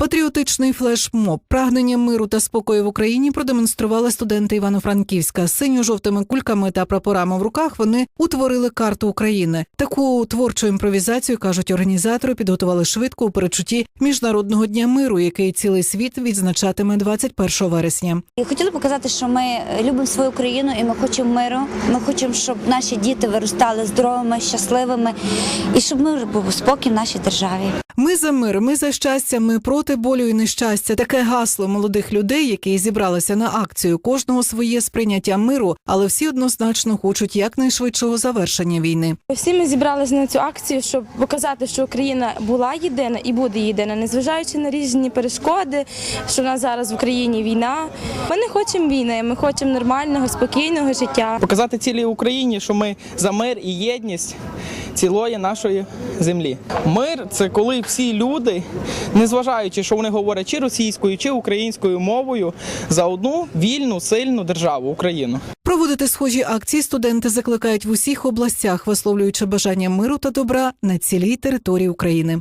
Патріотичний флешмоб прагнення миру та спокою в Україні продемонстрували студенти Івано-Франківська. Синьо-жовтими кульками та прапорами в руках вони утворили карту України. Таку творчу імпровізацію кажуть організатори, підготували швидко у перечутті міжнародного дня миру, який цілий світ відзначатиме 21 вересня. І хотіли показати, що ми любимо свою країну і ми хочемо миру. Ми хочемо, щоб наші діти виростали здоровими, щасливими і щоб мир був спокій в нашій державі. Ми за мир, ми за щастя, ми проти болю і нещастя. Таке гасло молодих людей, які зібралися на акцію. Кожного своє сприйняття миру, але всі однозначно хочуть якнайшвидшого завершення війни. Всі ми зібралися на цю акцію, щоб показати, що Україна була єдина і буде єдина, незважаючи на різні перешкоди, що в нас зараз в Україні війна. Ми не хочемо війни, ми хочемо нормального, спокійного життя. Показати цілій Україні, що ми за мир і єдність цілої нашої землі. Мир це коли всі люди, незважаючи, що вони говорять чи російською, чи українською мовою, за одну вільну, сильну державу Україну. Проводити схожі акції студенти закликають в усіх областях, висловлюючи бажання миру та добра на цілій території України.